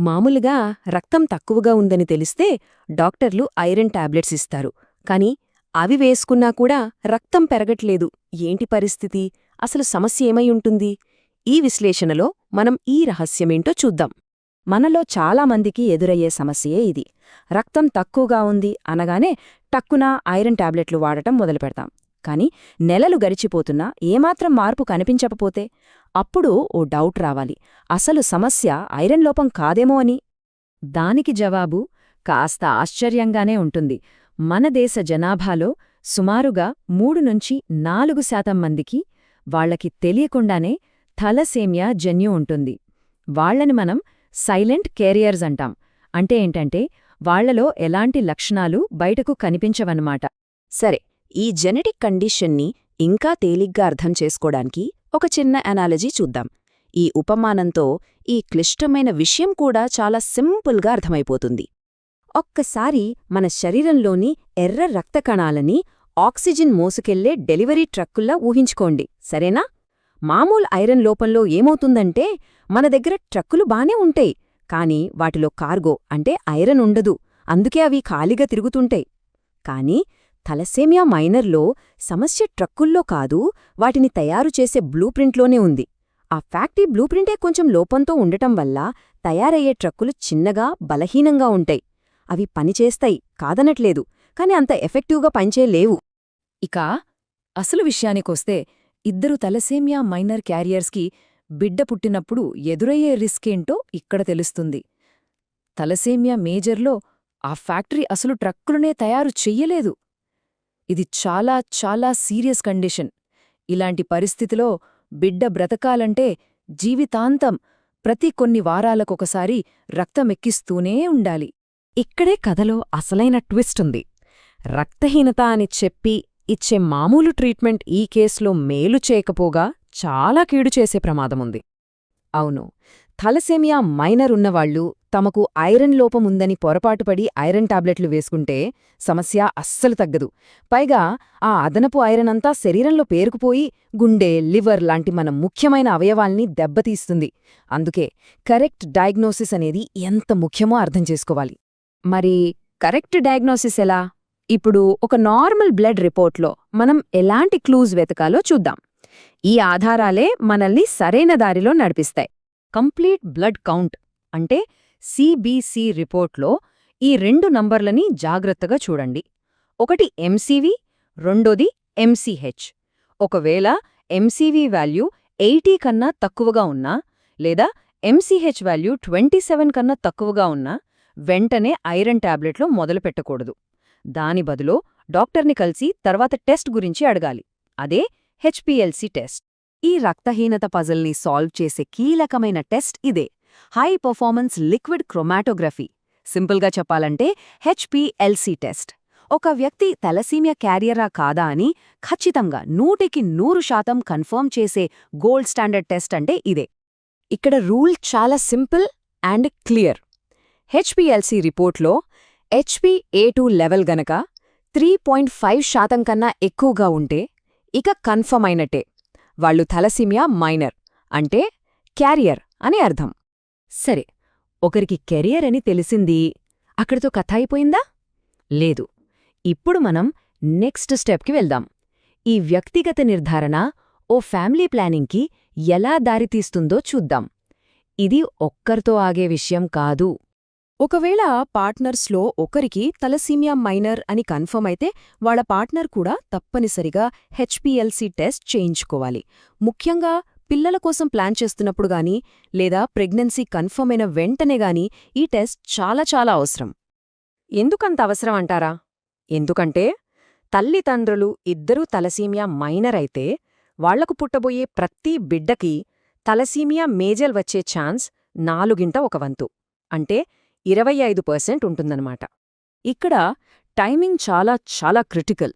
మామూలుగా రక్తం తక్కువగా ఉందని తెలిస్తే డాక్టర్లు ఐరన్ టాబ్లెట్స్ ఇస్తారు. కాని అవి వేసుకున్నా కూడా రక్తం పెరగట్లేదు. ఏంటి పరిస్థితి? అసలు సమస్య ఏమై ఉంటుంది? ఈ విశ్లేషణలో మనం ఈ రహస్యమేంటో చూద్దాం. మనలో చాలామందికి ఎదురయ్యే సమస్యే ఇది. రక్తం తక్కువగా ఉంది అనగానే టక్కున ఐరన్ టాబ్లెట్లు వాడటం మొదలుపెడతాం. కాని నెలలు గడిచిపోతున్నా ఏమాత్రం మార్పు కనిపించకపోతే? అప్పుడు ఓ డౌట్ రావాలి. అసలు సమస్య ఐరన్ లోపం కాదేమో అని. దానికి జవాబు కాస్త ఆశ్చర్యంగానే ఉంటుంది. మన దేశ జనాభాలో సుమారుగా మూడు నుంచి నాలుగు శాతం మందికి వాళ్ళకి తెలియకుండానే థలసేమియా జన్యు ఉంటుంది. వాళ్ళని మనం సైలెంట్ కేరియర్స్ అంటాం. అంటే ఏంటంటే వాళ్ళలో ఎలాంటి లక్షణాలు బయటకు కనిపించవన్నమాట. సరే ఈ జెనెటిక్ కండిషన్ని ఇంకా తేలిగ్గా అర్థం చేసుకోడానికి ఒక చిన్న అనాలజీ చూద్దాం. ఈ ఉపమానంతో ఈ క్లిష్టమైన విషయం కూడా చాలా సింపుల్గా అర్థమైపోతుంది. ఒక్కసారి మన శరీరంలోని ఎర్ర రక్త కణాలని ఆక్సిజన్ మోసుకెళ్ళే డెలివరీ ట్రక్కుల్లా ఊహించుకోండి సరేనా? మామూలు ఐరన్ లోపంలో ఏమవుతుందంటే మన దగ్గర ట్రక్కులు బానే ఉంటాయి కాని వాటిలో కార్గో అంటే ఐరన్ ఉండదు అందుకే అవి ఖాళీగా తిరుగుతుంటాయి. కాని థలసేమియా మైనర్లో సమస్య ట్రక్కుల్లో కాదు వాటిని తయారు చేసే బ్లూ ప్రింట్లోనే ఉంది. ఆ ఫ్యాక్టరీ బ్లూ ప్రింటే కొంచెం లోపంతో ఉండటం వల్ల తయారయ్యే ట్రక్కులు చిన్నగా బలహీనంగా ఉంటాయి. అవి పనిచేస్తాయి కాదనట్లేదు కాని అంత ఎఫెక్టివ్గా పనిచేయలేవు ఇక అసలు విషయానికొస్తే ఇద్దరు తలసేమియా మైనర్ క్యారియర్స్కి బిడ్డ పుట్టినప్పుడు ఎదురయ్యే రిస్కేంటో ఇక్కడ తెలుస్తుంది. తలసేమియా మేజర్లో ఆ ఫ్యాక్టరీ అసలు ట్రక్కులనే తయారు చెయ్యలేదు. ఇది చాలా చాలా సీరియస్ కండిషన్. ఇలాంటి పరిస్థితిలో బిడ్డ బ్రతకాలంటే జీవితాంతం ప్రతి కొన్ని వారాలకొకసారి రక్తమెక్కిస్తూనే ఉండాలి. ఇక్కడే కథలో అసలైన ట్విస్ట్ ఉంది. రక్తహీనత అని చెప్పి ఇచ్చే మామూలు ట్రీట్మెంట్ ఈ కేసులో మేలు చేయకపోగా చాలా కీడు చేసే ప్రమాదముంది. అవును థలసేమియా మైనర్ ఉన్నవాళ్ళు తమకు ఐరన్ లోపముందని పొరపాటుపడి ఐరన్ టాబ్లెట్లు వేసుకుంటే సమస్య అస్సలు తగ్గదు. పైగా ఆ అదనపు ఐరన్ అంతా శరీరంలో పేరుకుపోయి గుండె లివర్ లాంటి మన ముఖ్యమైన అవయవాల్ని దెబ్బతీస్తుంది. అందుకే కరెక్ట్ డయాగ్నోసిస్ అనేది ఎంత ముఖ్యమో అర్థం చేసుకోవాలి. మరి కరెక్ట్ డయాగ్నోసిస్ ఎలా? ఇప్పుడు ఒక నార్మల్ బ్లడ్ రిపోర్ట్లో మనం ఎలాంటి క్లూజ్ వెతకాలో చూద్దాం. ఈ ఆధారాలే మనల్ని సరైన దారిలో నడిపిస్తాయి. కంప్లీట్ బ్లడ్ కౌంట్ అంటే సిబిసి రిపోర్ట్లో ఈ రెండు నంబర్లని జాగ్రత్తగా చూడండి. ఒకటి ఎంసీవీ రెండోది ఎంసీహెచ్ ఒకవేళ ఎంసీవీ వాల్యూ ఎయిటీ కన్నా తక్కువగా ఉన్నా లేదా ఎంసీహెచ్ వాల్యూ ట్వంటీ సెవెన్ కన్నా తక్కువగా ఉన్నా వెంటనే ఐరన్ టాబ్లెట్లో మొదలుపెట్టకూడదు దాని బదులో డాక్టర్ని కలిసి తర్వాత టెస్ట్ గురించి అడగాలి. అదే హెచ్పిఎల్సి టెస్ట్. ఈ రక్తహీనత పజల్ని సాల్వ్ చేసే కీలకమైన టెస్ట్ ఇదే. High performance liquid chromatography. సింపుల్గా చెప్పాలంటే హెచ్పిఎల్సి టెస్ట్. ఒక వ్యక్తి తలసీమియా క్యారియరా కాదా అని ఖచ్చితంగా నూటికి నూరు శాతం కన్ఫర్మ్ చేసే గోల్డ్ స్టాండర్డ్ టెస్ట్ అంటే ఇదే. ఇక్కడ రూల్ చాలా సింపుల్ అండ్ క్లియర్. హెచ్పిఎల్సి రిపోర్ట్లో హెచ్పి ఏ టూ లెవెల్ గనక త్రీ పాయింట్ ఫైవ్ శాతం కన్నా ఎక్కువగా ఉంటే ఇక కన్ఫర్మ్ అయినట్టే. వాళ్ళు థలసిమియా మైనర్ అంటే క్యారియర్ అని అర్థం. సరే ఒకరికి కెరియర్ అని తెలిసింది అక్కడితో కథ అయిపోయిందా? లేదు. ఇప్పుడు మనం నెక్స్ట్ స్టెప్కి వెళ్దాం. ఈ వ్యక్తిగత నిర్ధారణ ఓ ఫ్యామిలీ ప్లానింగ్కి ఎలా దారితీస్తుందో చూద్దాం. ఇది ఒక్కరితో ఆగే విషయం కాదు. ఒకవేళ పార్ట్నర్స్లో ఒకరికి తలసీమియా మైనర్ అని కన్ఫర్మ్ అయితే వాళ్ళ పార్ట్నర్ కూడా తప్పనిసరిగా హెచ్పిఎల్సి టెస్ట్ చేయించుకోవాలి. ముఖ్యంగా పిల్లల కోసం ప్లాన్ చేస్తున్నప్పుడు గానీ లేదా ప్రెగ్నెన్సీ కన్ఫర్మ్ అయిన వెంటనే గానీ ఈ టెస్ట్ చాలా చాలా అవసరం. ఎందుకంత అవసరం అంటారా? ఎందుకంటే తల్లిదండ్రులు ఇద్దరూ తలసీమియా మైనర్ అయితే వాళ్ళకు పుట్టబోయే ప్రతి బిడ్డకి తలసీమియా మేజల్ వచ్చే ఛాన్స్ నాలుగింట ఒక వంతు. అంటే ఇరవై ఐదు పర్సెంట్ ఉంటుందన్నమాట. ఇక్కడ టైమింగ్ చాలా చాలా క్రిటికల్.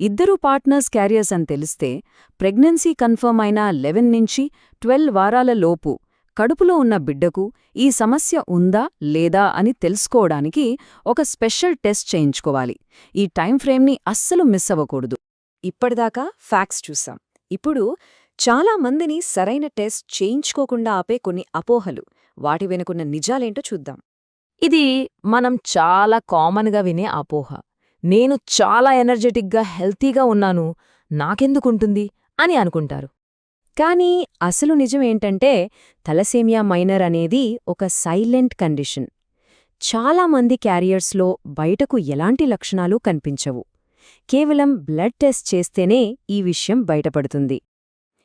ఇద్దరు పార్ట్నర్స్ క్యారియర్స్ అని తెలిస్తే ప్రెగ్నెన్సీ కన్ఫర్మ్ అయిన లెవెన్ నుంచి ట్వెల్వ్ వారాల లోపు కడుపులో ఉన్న బిడ్డకు ఈ సమస్య ఉందా లేదా అని తెలుసుకోవడానికి ఒక స్పెషల్ టెస్ట్ చేయించుకోవాలి. ఈ టైం ఫ్రేమ్ని అస్సలు మిస్ అవ్వకూడదు. ఇప్పటిదాకా ఫ్యాక్స్ చూసాం. ఇప్పుడు చాలా మందిని సరైన టెస్ట్ చేయించుకోకుండా ఆపే కొన్ని అపోహలు. వాటి వెనుకున్న నిజాలేంటో చూద్దాం. ఇది మనం చాలా కామన్గా వినే అపోహ. నేను చాలా ఎనర్జెటిక్గా హెల్తీగా ఉన్నాను నాకెందుకుంటుంది అని అనుకుంటారు. కానీ అసలు నిజమేంటంటే తలసేమియా మైనర్ అనేది ఒక సైలెంట్ కండిషన్. చాలామంది క్యారియర్స్లో బయటకు ఎలాంటి లక్షణాలు కనిపించవు. కేవలం బ్లడ్ టెస్ట్ చేస్తేనే ఈ విషయం బయటపడుతుంది.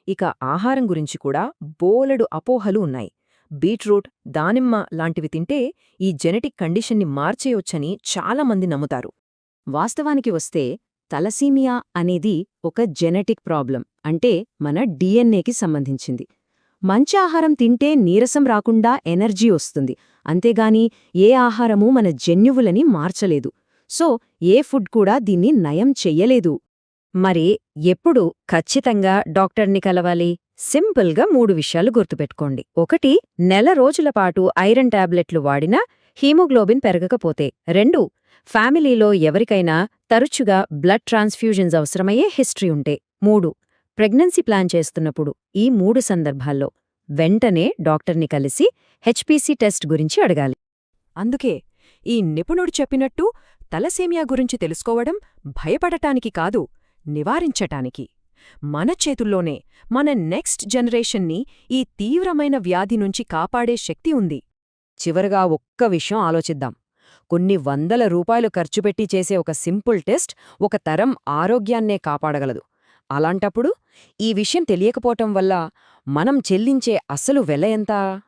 ఇక ఆహారం గురించి కూడా బోలెడు అపోహలు ఉన్నాయి. బీట్రూట్ దానిమ్మ లాంటివి తింటే ఈ జెనెటిక్ కండిషన్ని మార్చేయొచ్చని చాలామంది నమ్ముతారు. వాస్తవానికి వస్తే తలసీమియా అనేది ఒక జెనెటిక్ ప్రాబ్లం అంటే మన డిఎన్ఏకి సంబంధించింది. మంచి ఆహారం తింటే నీరసం రాకుండా ఎనర్జీ వస్తుంది అంతేగాని ఏ ఆహారమూ మన జన్యువులని మార్చలేదు. సో ఏ ఫుడ్ కూడా దీన్ని నయం చెయ్యలేదు. మరి ఎప్పుడు ఖచ్చితంగా డాక్టర్ని కలవాలి? సింపుల్గా మూడు విషయాలు గుర్తుపెట్టుకోండి. ఒకటి నెల రోజుల పాటు ఐరన్ టాబ్లెట్లు వాడినా హీమోగ్లోబిన్ పెరగకపోతే. రెండు ఫ్యామిలీలో ఎవరికైనా తరచుగా బ్లడ్ ట్రాన్స్ఫ్యూజన్స్ అవసరమయ్యే హిస్టరీ ఉంటే. మూడు ప్రెగ్నెన్సీ ప్లాన్ చేస్తున్నప్పుడు ఈ మూడు సందర్భాల్లో వెంటనే డాక్టర్ని కలిసి హెచ్పీసీ టెస్ట్ గురించి అడగాలి. అందుకే ఈ నిపుణుడు చెప్పినట్టు తలసేమియా గురించి తెలుసుకోవడం భయపడటానికి కాదు నివారించటానికి. మన చేతుల్లోనే మన నెక్స్ట్ జనరేషన్ని ఈ తీవ్రమైన వ్యాధి నుంచి కాపాడే శక్తి ఉంది. చివరగా ఒక్క విషయం ఆలోచిద్దాం. కొన్ని వందల రూపాయలు ఖర్చుపెట్టి చేసే ఒక సింపుల్ టెస్ట్ ఒక తరం ఆరోగ్యాన్నే కాపాడగలదు. అలాంటప్పుడు ఈ విషయం తెలియకపోవటం వల్ల మనం చెల్లించే అసలు వెల ఎంత?